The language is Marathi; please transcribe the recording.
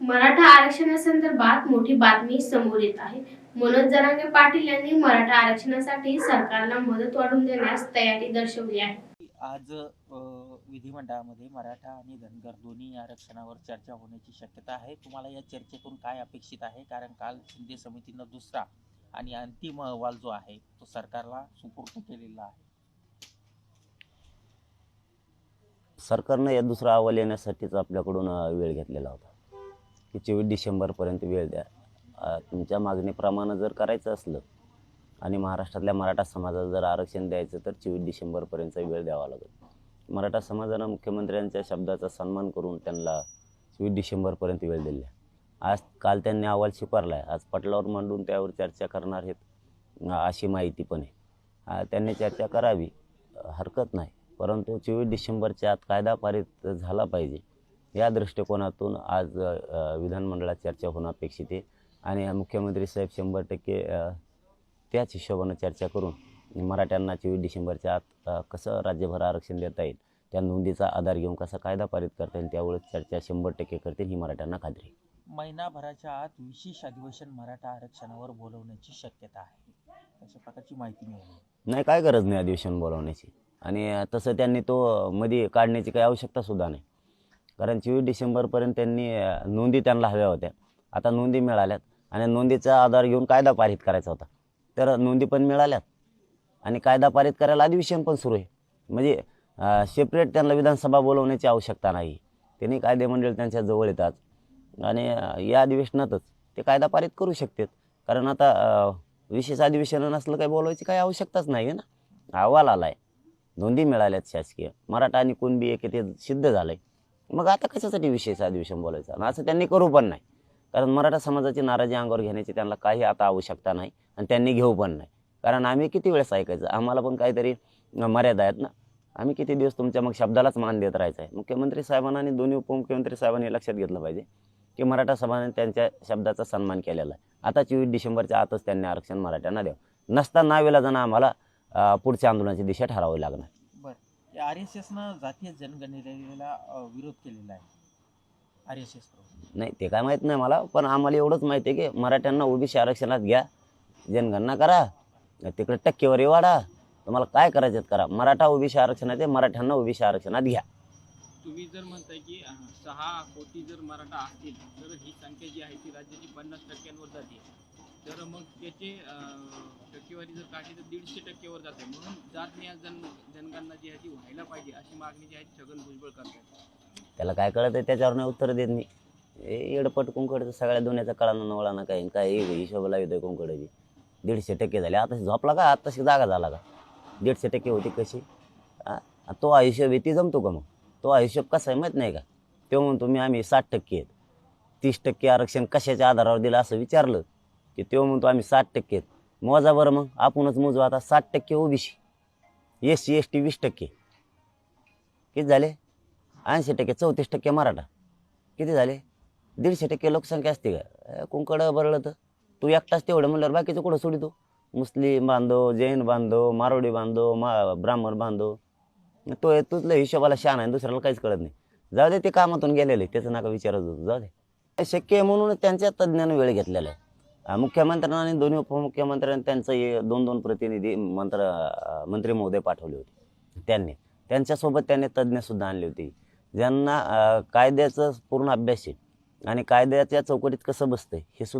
मराठा आरक्षणासंदर्भात मोठी बातमी समोर येत आहे. मनोज जरांगे पाटील यांनी मराठा आरक्षणासाठी सरकारला मदत वाढवून देण्यास तयारी दर्शवली आहे. आज विधिमंडळामध्ये मराठा आणि धनगर दोन्ही आरक्षणावर चर्चा होण्याची शक्यता आहे. तुम्हाला या चर्चेतून काय अपेक्षित आहे? कारण काल शिंदे समितीनं दुसरा आणि अंतिम अहवाल जो आहे तो सरकारला सुपूर्द केलेला आहे. सरकारनं या दुसरा अहवाल येण्यासाठीच आपल्याकडून वेळ घेतलेला होता. की चोवीस डिसेंबरपर्यंत वेळ द्या. तुमच्या मागणीप्रमाणे जर करायचं असलं आणि महाराष्ट्रातल्या मराठा समाजाला जर आरक्षण द्यायचं तर चोवीस डिसेंबरपर्यंतचा वेळ द्यावा लागेल. मराठा समाजानं मुख्यमंत्र्यांच्या शब्दाचा सन्मान करून त्यांना चोवीस डिसेंबरपर्यंत वेळ दिला आज काल त्यांनी अहवाल स्वीकारला आहे आज पटलावर मांडून त्यावर चर्चा करणार आहेत अशी माहिती पण आहे. त्यांनी चर्चा करावी हरकत नाही. परंतु चोवीस डिसेंबरच्या आत कायदा पारित झाला पाहिजे. या दृष्टिकोनातून आज विधानमंडळात चर्चा होणं अपेक्षित आहे. आणि मुख्यमंत्री साहेब शंभर टक्के त्याच हिशोबानं चर्चा करून मराठ्यांना चोवीस डिसेंबरच्या आत कसं राज्यभर आरक्षण देता येईल त्या नोंदीचा आधार घेऊन कसा कायदा पारित करता येईल त्यावेळेस चर्चा शंभर टक्के करतील ही मराठ्यांना खात्री. महिनाभराच्या आत विशेष अधिवेशन मराठा आरक्षणावर बोलवण्याची शक्यता आहे. अशा प्रकारची माहिती मिळाली. नाही काय गरज नाही अधिवेशन बोलावण्याची. आणि तसं त्यांनी तो मध्ये काढण्याची काही आवश्यकतासुद्धा नाही. कारण चोवीस डिसेंबरपर्यंत त्यांनी नोंदी त्यांना हव्या होत्या. आता नोंदी मिळाल्यात आणि नोंदीचा आधार घेऊन कायदा पारित करायचा होता. तर नोंदी पण मिळाल्यात आणि कायदा पारित करायला अधिवेशन पण सुरू आहे. म्हणजे सेपरेट त्यांना विधानसभा बोलवण्याची आवश्यकता नाही. त्यांनी कायदेमंडळ त्यांच्या जवळ येतात आणि या अधिवेशनातच ते कायदा पारित करू शकतात. कारण आता विशेष अधिवेशन नसलं काही बोलवायची काही आवश्यकताच नाही आहे ना. अहवाल आला आहे नोंदी मिळाल्यात शासकीय. मराठा आणि कुणबी एक ते सिद्ध झालं आहे मग आता कशासाठी विशेष अधिवेशन बोलायचं? आणि असं त्यांनी करू पण नाही. कारण मराठा समाजाची नाराजी अंगावर घेण्याची त्यांना काही आता आवश्यकता नाही आणि त्यांनी घेऊ पण नाही. कारण आम्ही किती वेळेस ऐकायचं? आम्हाला पण काहीतरी मर्यादा आहेत ना? आम्ही किती दिवस तुमच्या मग शब्दालाच मान देत राहायचं आहे? मुख्यमंत्री साहेबांना आणि दोन्ही उपमुख्यमंत्री साहेबांनी लक्षात घेतलं पाहिजे की मराठा समाजाने त्यांच्या शब्दाचा सन्मान केलेला आहे. आता चोवीस डिसेंबरच्या आतच त्यांनी आरक्षण मराठ्यांना द्यावं. नसता नावेला जाणं आम्हाला पुढच्या आंदोलनाची दिशा ठरावी लागणार. आर एस एसनं जातीय जनगणनेला विरोध केलेला आहे. आर एस एस नाही ते काय माहीत नाही मला पण आम्हाला एवढंच माहिती आहे की मराठ्यांना ओबीसी आरक्षणात घ्या जनगणना करा तिकडे टक्केवारी वाढा तुम्हाला काय करायचं करा. मराठा ओबीसी आरक्षणात आहे मराठ्यांना ओबीसी आरक्षणात घ्या. तुम्ही जर म्हणताय की सहा कोटी जर मराठा असतील तर ही संख्या जी आहे ती राज्याची पन्नास टक्क्यांवर जाते. तर मग त्याचे टक्केवारी जर काढली तर दीडशे टक्केवर जाते. म्हणून जात नाही जन जनगणना जी आहे ती व्हायला पाहिजे अशी मागणी जी आहे छगन भुजबळ करतात त्याला काय कळत आहे? त्याच्यावर नाही उत्तर देत मी. एडपट येडपट कुंकडचं सगळ्या दोन्याचा कळाना नवळाना काही काय हे हिशोब लावतोय कुंकड दीडशे टक्के झाले. आता झोपला का? आताशी जागा झाला का? दीडशे टक्के होती कशी? तो हिशोब आहे ती जमतो का मग? तो हिशोब कसा आहे माहीत नाही का? तो म्हणतो मी आम्ही साठ टक्के आहेत. तीस टक्के आरक्षण कशाच्या आधारावर दिलं असं विचारलं. की तो म्हणतो आम्ही साठ टक्के आहेत. मोजा बरं मग आपणच मोजू. आता साठ टक्के OBC S C S T वीस टक्के. किती झाले? ऐंशी टक्के चौतीस टक्के मराठा. किती झाले? दीडशे टक्के लोकसंख्या असते का? कुंकड बरळं तर तू एकटाच तेवढं म्हणल्यावर बाकीचं कुठं सोडितो? मुस्लिम बांधव जैन बांधव मारोडी बांधव मा ब्राह्मण बांधव. तो तुझलं हिशोबाला शान आहे दुसऱ्याला काहीच कळत नाही. जाऊ दे ते कामातून गेलेले त्याचं नका विचारत होतो. जाऊ दे. शक्य आहे म्हणून त्यांच्या तज्ज्ञानं वेळ घेतलेला आहे. मुख्यमंत्र्यांनी दोन्ही उपमुख्यमंत्र्यांनी त्यांचं हे दोन दोन प्रतिनिधी मंत्र मंत्री महोदय पाठवले होते. त्यांनी. त्यांच्यासोबत त्यांनी तज्ज्ञसुद्धा आणली होती. ज्यांना कायद्याचं पूर्ण अभ्यास आहे आणि कायद्याच्या चौकटीत कसं बसतंय हे सुद्धा